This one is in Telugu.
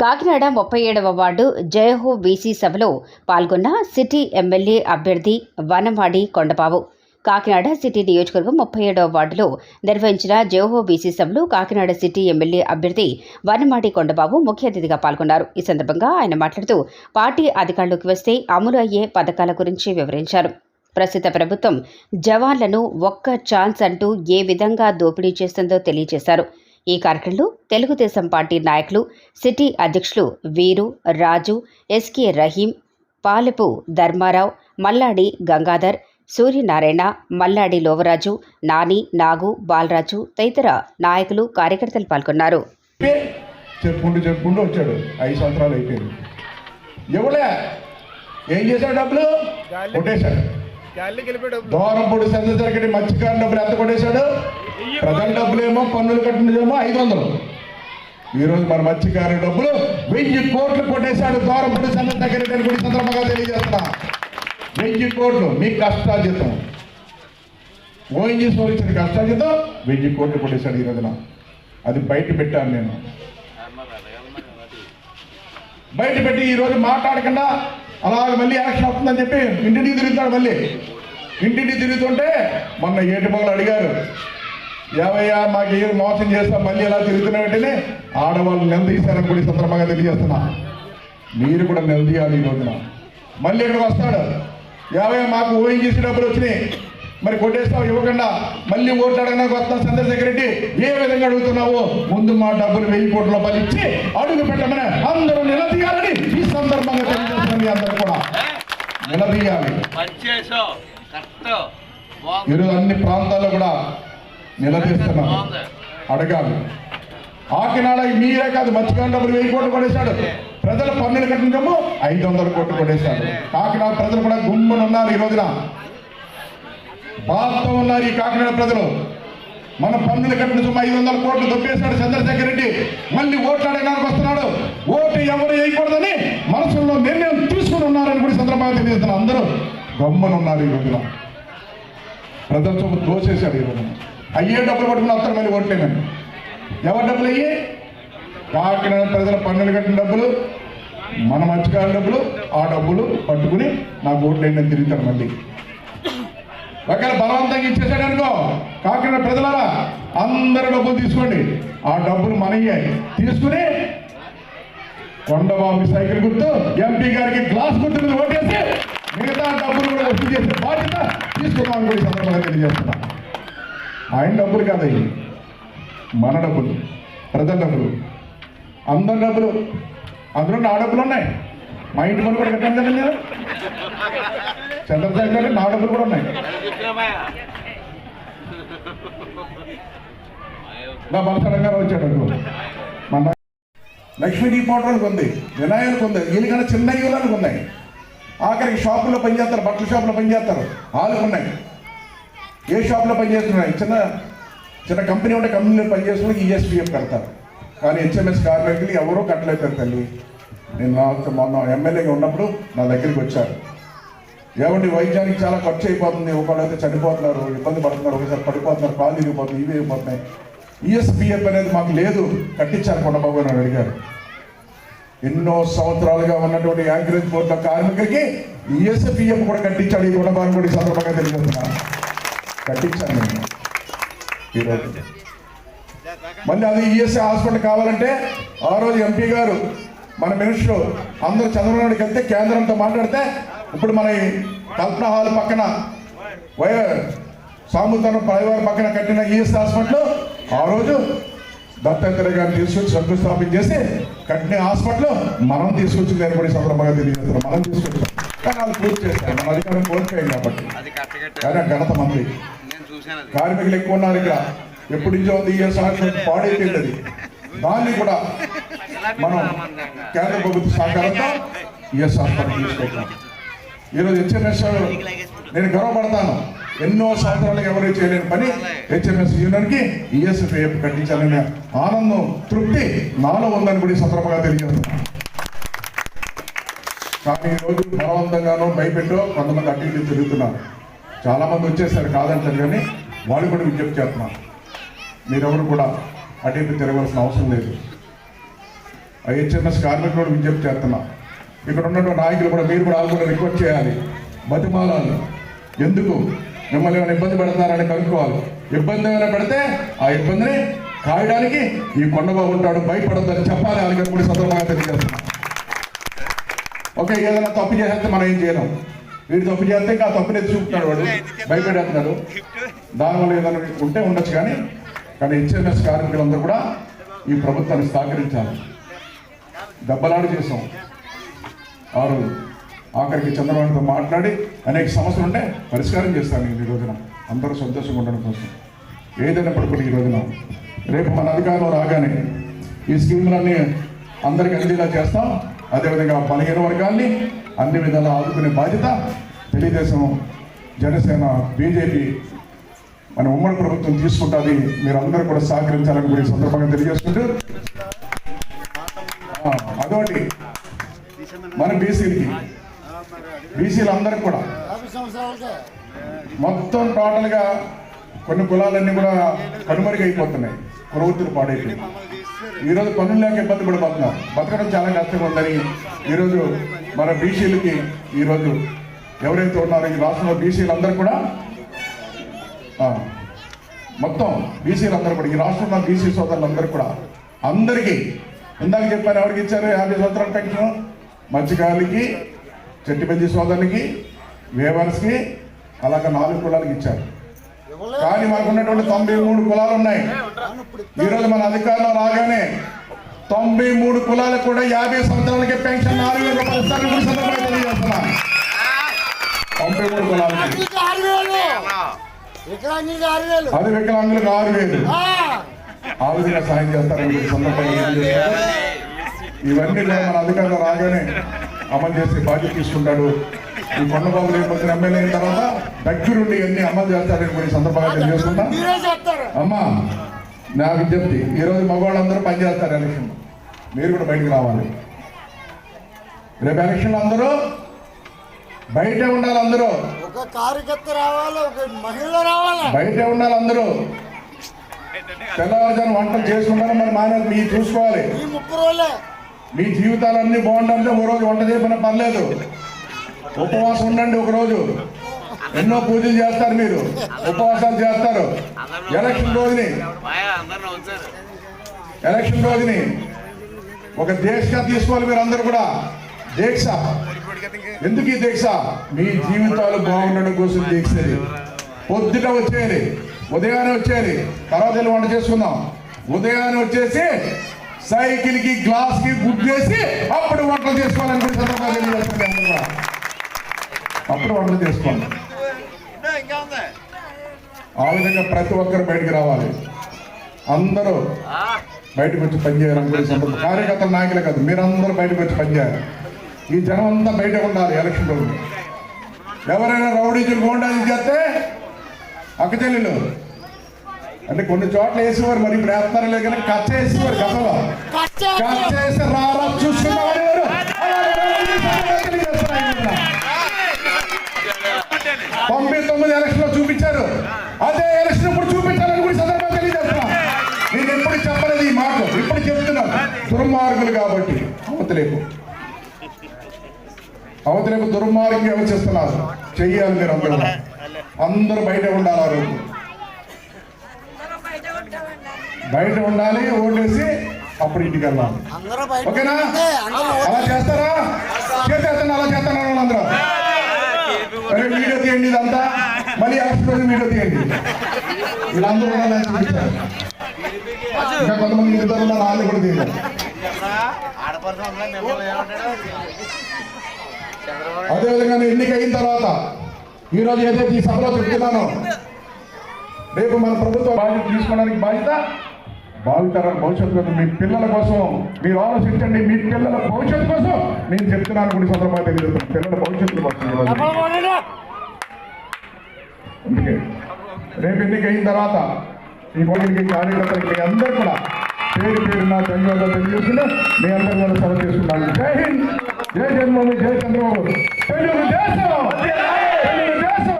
కాకినాడ ముప్పై ఏడవ వార్డు జయహో బీసీ సభలో పాల్గొన్న సిటీ ఎమ్మెల్యే అభ్యర్థి వనమాడి కొండబాబు కాకినాడ సిటీ నియోజకవర్గం ముప్పై ఏడవ వార్డులో నిర్వహించిన జోహో బీసీ సభలో కాకినాడ సిటీ ఎమ్మెల్యే అభ్యర్థి వనమాడి కొండబాబు ముఖ్య అతిథిగా పాల్గొన్నారు. ఈ సందర్భంగా ఆయన మాట్లాడుతూ పార్టీ అధికారంలోకి వస్తే అమలు అయ్యే పథకాల గురించి వివరించారు. ప్రస్తుత ప్రభుత్వం జవాన్లను ఒక్క ఛాన్స్ అంటూ ఏ విధంగా దోపిడీ చేస్తుందో తెలియజేశారు. ఈ కార్యక్రమంలో తెలుగుదేశం పార్టీ నాయకులు సిటీ అధ్యక్షులు వీరు రాజు ఎస్కే రహీం పాలెపు ధర్మారావు మల్లాడి గంగాధర్ సూర్యనారాయణ మల్లాడి లోవరాజు నాని నాగు బాలరాజు తదితర నాయకులు కార్యకర్తలు పాల్గొన్నారు. చెప్పి చెప్పుకుంటూ చెప్పుకుంటూ వచ్చాడు. ఐదు సంవత్సరాలు అయిపోయింది. ఏం చేశాడు డబ్బులు? కొట్టేశాడు. దూరంపూడి సందర్శనకి మత్స్యకారు డబ్బులు ఎంత కొట్టేశాడు? ప్రజల డబ్బులేమో పన్నులు కట్టినదేమో ఐదు వందలు. ఈరోజు మన మత్స్యకారు డబ్బులు వెయ్యి కోట్లు కొట్టేశాడు దూరంపూడి కూడా ఈ సందర్భంగా తెలియజేస్తున్నా. వెయ్యి కోట్లు మీ కష్టాజితం ఓఎన్జీసీ వాళ్ళు ఇచ్చిన కష్టాజితం వెయ్యి కోట్లు కొట్టేశాడు ఈ రోజున. అది బయట పెట్టాను నేను. బయట పెట్టి ఈ రోజు మాట్లాడకుండా అలాగ మళ్ళీ యాక్షన్ అవుతుందని చెప్పి ఇంటింటికి తిరుగుతాడు మళ్ళీ. ఇంటింటికి తిరుగుతుంటే మొన్న ఏటిపోలు అడిగారు ఏవయ్యా మాకు ఏం మోసం చేస్తాం మళ్ళీ ఎలా తిరుగుతున్నా వెంటనే ఆడవాళ్ళు నిలదీశారని కూడా సందర్భంగా తెలియజేస్తున్నా. మీరు కూడా నిలదీయాలి ఈ రోజున. మళ్ళీ ఇక్కడికి వస్తాడు ఏవయ్యా మాకు ఓఎన్జీసీ డబ్బులు వచ్చినాయి. మరి కొట్టేస్తావు? ఇవ్వకుండా మళ్ళీ ఓట్లు అడగడానికి వస్తాం చంద్రశేఖర్ రెడ్డి. ఏ విధంగా అడుగుతున్నావు? ముందు మా డబ్బులు వెయ్యి కోట్ల రూపాయలు ఇచ్చి అడుగు పెట్టమని అందరూ నిలదీయాలని ఈ సందర్భంగా తెలియజేస్తున్నాను మీ అందరూ కూడా. నిలదీయాలి. ఈరోజు అన్ని ప్రాంతాల్లో కూడా నిలదీస్తున్నాం అడగాలి. ఆకినాడ మీరే కాదు మత్స్యకారుల డబ్బులు వెయ్యి కోట్లు కొట్టేశాడు. ప్రజల పన్నులు కట్టినము ఐదు వందల కోట్లు కొట్టేశాడు కాకినాడ ప్రజలు కూడా గుమ్మను ఉన్నారు ఈ రోజున. బాధతో ఉన్నారు ఈ కాకినాడ ప్రజలు. మన పన్నులు కట్టిన సుమ ఐదు వందల కోట్లు దొబ్బేశాడు చంద్రశేఖర్ రెడ్డి. మళ్ళీ ఓట్లాడడానికి వస్తున్నాడు. ఓటు ఎవరు వేయకూడదని మనసులో నిర్ణయం తీసుకుని ఉన్నారని కూడా చంద్రబాబు తెలియజేస్తున్నారు. అందరూ గమ్మను ఉన్నారు ఈ రోజున. ప్రజల సొమ్ము దోసేశాడు ఈ రోజున. అయ్యే డబ్బులు పట్టుకుని వస్తారు మళ్ళీ ఓట్లేమని ఎవరి డబ్బులు అయ్యి? కాకినాడ ప్రజల పన్నులు కట్టిన డబ్బులు మన మత్స్యకారుల డబ్బులు ఆ డబ్బులు పట్టుకుని నాకు ఓట్లు ఏంటని తిరుగుతాడు మళ్ళీ. ఒకవేళ బలవంతంగా ఇచ్చేసాడు అనుకో కాకినాడ ప్రజలారా అందరు డబ్బులు తీసుకోండి. ఆ డబ్బులు మనయ్యే తీసుకుని కొండబాబు సైకిల్ గుర్తు ఎంపీ గారికి గ్లాస్ గుర్తు మీద ఓటేసి మిగతా డబ్బులు కూడా వసూలు చేసే బాధ్యత తీసుకున్నామని కూడా సందర్భంగా తెలియజేస్తున్నా. ఆయన డబ్బులు కాదయ్యి మన డబ్బులు ప్రజల డబ్బులు అందరి డబ్బులు. అందులో నా డబ్బులు ఉన్నాయి. మా ఇంటి పనులు కూడా కట్టాను కదా నేను చంద్రశేఖర్ గారు నా డబ్బులు కూడా ఉన్నాయి. నా బలసరం గారు వచ్చాడు. మన లక్ష్మీ దీపోవడానికి ఉంది వినాయకులకు ఉంది వీళ్ళకన్నా చిన్న యువలకు ఉన్నాయి. ఆఖరికి షాపుల్లో పనిచేస్తారు బట్టల షాపులో పనిచేస్తారు వాళ్ళకు ఉన్నాయి. ఏ షాప్లో పనిచేస్తున్నాయి చిన్న చిన్న కంపెనీ ఉంటే కంపెనీలో పనిచేస్తున్న ఈఎస్పీఎఫ్ కడతారు. కానీ హెచ్ఎంఎస్ కార్మికులు ఎవరూ కట్టలేపారు తల్లి. నేను నాకు మొన్న ఎమ్మెల్యేగా ఉన్నప్పుడు నా దగ్గరికి వచ్చారు. ఏమండి వైద్యానికి చాలా ఖర్చు అయిపోతుంది. ఒకళ్ళైతే చనిపోతున్నారు ఇబ్బంది పడుతున్నారు ఒకసారి పడిపోతున్నారు కాళ్ళు ఇరిగిపోతున్నాయి ఇవి అయిపోతున్నాయి. ఈఎస్పిఎఫ్ అనేది మాకు లేదు. కట్టించారు కొండబాబు అని అడిగారు. ఎన్నో సంవత్సరాలుగా ఉన్నటువంటి యాంకరేజ్ బోర్డు కార్మికులకి ఈఎస్పిఎఫ్ కూడా కట్టించాడు ఈ కొండబాబు కూడా ఈ సందర్భంగా తెలియజేస్తున్నాను కట్టించాను నేను. ఈరోజు. మళ్ళీ అది ఈఎస్ఐ హాస్పిటల్ కావాలంటే ఆ రోజు ఎంపీ గారు మన మినిస్టర్ అందరూ చంద్రబాబు నాయుడుకి వెళ్తే కేంద్రంతో మాట్లాడితే ఇప్పుడు మన కల్పన హాల్ పక్కన వయ సాముద్రం పైవారి పక్కన కట్టిన ఈఎస్ హాస్పిటల్ ఆ రోజు దత్తాత్రేయ గారిని తీసుకొచ్చి శంకుస్థాపన చేసి కట్టిన హాస్పిటల్ మనం తీసుకొచ్చింది అని కూడా సందర్భంగా తెలియజేస్తున్నాం. మనం తీసుకొచ్చాం. కానీ వాళ్ళు పూర్తి చేస్తారు మన అధికారం కోల్పోయాం కాబట్టి. కానీ ఘనత మంది కార్మికులు ఎక్కువ ఉన్నారు ఇక్కడ. ఎప్పటి నుంచో ఉంది ఈ సంవత్సరం పాడైపోయింది. దాన్ని కూడా మనం కేంద్ర ప్రభుత్వ సహకారంతో ఈఎస్ హాస్పిటల్ తీసుకొచ్చాం. ఈరోజు హెచ్ఎంఎస్ నేను గర్వపడతాను. ఎన్నో సంవత్సరాలు ఎవరు చేయలేని పని హెచ్ఎంఎస్ యూనియన్కి ఈఎస్ఎఫ్ఏఎఫ్ కట్టించాలనే ఆనందం తృప్తి నాలో ఉందని కూడా సందర్భంగా తెలియజేస్తున్నాను. కానీ ఈరోజు బలవంతంగానో భయపెట్టో కొంతమంది అటు ఇటు తిరుగుతున్నారు. చాలా మంది వచ్చేసారు కాదంటారు కానీ వాళ్ళు కూడా విజ్ఞప్తి చేస్తున్నారు. మీరెవరు కూడా అటు ఇటు తిరగవలసిన అవసరం లేదు. హెచ్ఎంఎస్ కార్మికులు కూడా విజ్ఞప్తి చేస్తున్నారు. ఇక్కడ ఉన్నటువంటి నాయకులు కూడా మీరు కూడా ఆల్గొని రిక్వెస్ట్ చేయాలి. బతిమాలాలు. ఎందుకు? మిమ్మల్ని ఏమైనా ఇబ్బంది పెడతారని కనుక్కోవాలి. ఇబ్బంది ఏమైనా పెడితే ఆ ఇబ్బందిని కాయడానికి ఈ కొండబాబు ఉంటాడు. భయపడద్దని చెప్పాలి. వాళ్ళకి కూడా సందర్భంగా తెలియజేస్తున్నాం ఓకే ఏదైనా తప్పు చేసేస్తే మనం ఏం చేయలేం. వీడు తప్పు చేస్తే ఇంకా ఆ తప్పుని చూపుతున్నాడు వాడు. భయపెడేస్తున్నాడు. దానివల్ల ఏదైనా ఉంటే ఉండొచ్చు కానీ కానీ హెచ్ఎంఎస్ కార్మికులందరూ కూడా ఈ ప్రభుత్వాన్ని సహకరించాలి. దెబ్బలాడు చేసాం. వారు ఆఖరికి చంద్రబాబుతో మాట్లాడి అనేక సమస్యలు ఉంటే పరిష్కారం చేస్తాను నేను ఈ రోజున. అందరూ సంతోషంగా ఉండడం కోసం. ఏదైనప్పటికీ ఈ రోజున. రేపు మన అధికారంలో రాగానే ఈ స్కీములన్నీ అందరికీ అందేలా చేస్తాం. అదేవిధంగా బలహీన వర్గాల్ని అన్ని విధాలా ఆదుకునే బాధ్యత తెలుగుదేశం జనసేన బీజేపీ మన ఉమ్మడి ప్రభుత్వం తీసుకుంటుంది. మీరు అందరూ కూడా సహకరించాలని కూడా ఈ సందర్భంగా తెలియజేసుకుంటూ మన బీసీలకి. బీసీలందరికి కూడా. మొత్తం టోటల్గా కొన్ని కులాలన్నీ కూడా కనుమరుగైపోతున్నాయి. ప్రవృత్తులు పాడైపోయి. ఈరోజు పనులు లేక ఇబ్బంది పడిపోతున్నారు. బతకడం చాలా కష్టంగా ఉందని ఈరోజు మన బీసీలకి ఈరోజు ఎవరైతే ఉన్నారో ఈ రాష్ట్రంలో బీసీలందరూ కూడా మొత్తం బీసీలందరూ కూడా ఈ రాష్ట్రంలో బీసీ సోదరులందరూ కూడా అందరికీ ఇందాక చెప్పారు ఎవరికి ఇచ్చారు? యాభై సంవత్సరాల పెన్షన్? మత్స్యకారులకి చెట్టిపల్లి సోదరులకి వేవర్స్కి అలాగే నాలుగు కులాలకి ఇచ్చారు. కానీ మనకు ఉన్నటువంటి తొంభై మూడు కులాలు ఉన్నాయి. ఈరోజు మన అధికారంలో రాగానే తొంభై మూడు కులాలకు కూడా యాభై సంవత్సరాలకి పెన్షన్ నాలుగు వేల రూపాయలు తొంభై మూడు కులాలకి. అది వికలాంగులకు ఆరు వేలు. ఆ, విధంగా సాయం చేస్తారని సందర్భంగా. ఇవన్నీ కూడా మన అధికారంలో రాగానే అమలు చేసే బాధ్యత తీసుకుంటాడు. ఈ కొండబాబు రేపు ఎమ్మెల్యే అయిన తర్వాత దగ్గరుండి ఇవన్నీ అమలు చేస్తాడని సందర్భంగా తెలియజేస్తున్నా మీరే చెప్తారు అమ్మా నా విజ్ఞప్తి ఈరోజు మగవాళ్ళందరూ పనిచేస్తారు ఎలక్షన్. మీరు కూడా బయటకు రావాలి. రేపు ఎలక్షన్లో అందరూ బయటే ఉండాలి అందరూ. ఒక కార్యకర్త రావాలి ఒక మహిళ రావాలి. బయటే ఉండాలి అందరూ. తెల్లవారుజాను వంటలు చేసుకుంటారు మరి మానేది మీరు చూసుకోవాలి. ముప్పై రోజులే. మీ జీవితాలన్నీ బాగుండాలంటే ఓ రోజు వంట చేయమని పర్లేదు. ఉపవాసం ఉండండి ఒక రోజు. ఎన్నో పూజలు చేస్తారు మీరు. ఉపవాసాలు చేస్తారు. ఎలక్షన్ రోజుని. ఎలక్షన్ రోజుని. ఒక దీక్ష తీసుకోవాలి మీరు అందరూ కూడా. దీక్ష. ఎందుకు ఈ దీక్ష? మీ జీవితాలు బాగుండడం కోసం దీక్ష ఇది. పొద్దుట వచ్చేయాలి. ఉదయాన్నే వచ్చేయాలి. తర్వాత వెళ్ళి వంట చేసుకుందాం. ఉదయాన్నే వచ్చేసి సైకిల్కి గ్లాస్కి గుద్దేసి అప్పుడు వంటలు చేసుకోవాలని అప్పుడు వంటలు చేసుకోండి ఆ విధంగా ప్రతి ఒక్కరు బయటకు రావాలి. అందరూ బయటకు వచ్చి పనిచేయాలనుకునే కూడా సందర్భం కార్యకర్తల నాయకులే కాదు మీరందరూ బయటకు వచ్చి పనిచేయాలి ఈ జనం అంతా బయట ఉండాలి ఎలక్షన్ రోజు. ఎవరైనా రౌడీజులు గోండాలు చేస్తే అక్కచెల్లెలు అంటే కొన్ని చోట్ల వేసేవారు మరి ఇప్పుడు వేస్తారు లేదు కానీ కచ్చ చేసేవారు గతంలో కట్ చేసి వేసి రారా చూసుకున్నవాడు తొంభై తొమ్మిది ఎలక్షన్లో చూపించారు. అదే ఎలక్షన్ ఇప్పుడు చూపించాలని కూడా సందర్భంగా తెలియజేస్తున్నా. నేను ఎప్పుడు చెప్పలేదు ఈ మాట ఇప్పుడు చెప్తున్నాను. దుర్మార్గులు కాబట్టి అవతలేపు అవతలేపు దుర్మార్గం వ్యవహరిస్తున్నారు చెయ్యాలి మీరు అందరూ. అందరూ బయట ఉండాలి ఆ రోజు. బయట ఉండాలి ఓటేసి అప్పుడు ఇంటికి వెళ్ళాలి. ఓకేనా? అలా చేస్తారా? చేసేస్తాను అలా చేస్తాను అందరూ. అరే వీడియో తీయండి ఇదంతా. మళ్ళీ రోజు వీడియో తీయండి. వీళ్ళందరూ ఇంకా కొంతమంది ఇద్దరు ఉన్నారు వాళ్ళు కూడా తీయాలి అదేవిధంగా నేను ఎన్నిక అయిన తర్వాత ఈ రోజు ఏదైతే ఈ సభలో చెప్తున్నానో రేపు మన ప్రభుత్వ బాధ్యత తీసుకోవడానికి బాధ్యత భావితరం భవిష్యత్తు కోసం మీ పిల్లల కోసం మీరు ఆలోచించండి మీ పిల్లల భవిష్యత్తు కోసం నేను చెప్తున్నాను ఈ సందర్భంగా తెలియజేస్తున్నాను. పిల్లల భవిష్యత్తు కోసం. అందుకే రేపు ఎన్నిక అయిన తర్వాత ఈ పోటీకి కార్యకర్తలకి మీ అందరూ కూడా పేరు పేరు నా ధన్యవాదాలు తెలియజేస్తున్నా. మీ అందరూ కూడా సెలవు చేసుకుంటాను జై హింద్. జై జన్మభూమి జై చంద్రబాబు. తెలుగు దేశం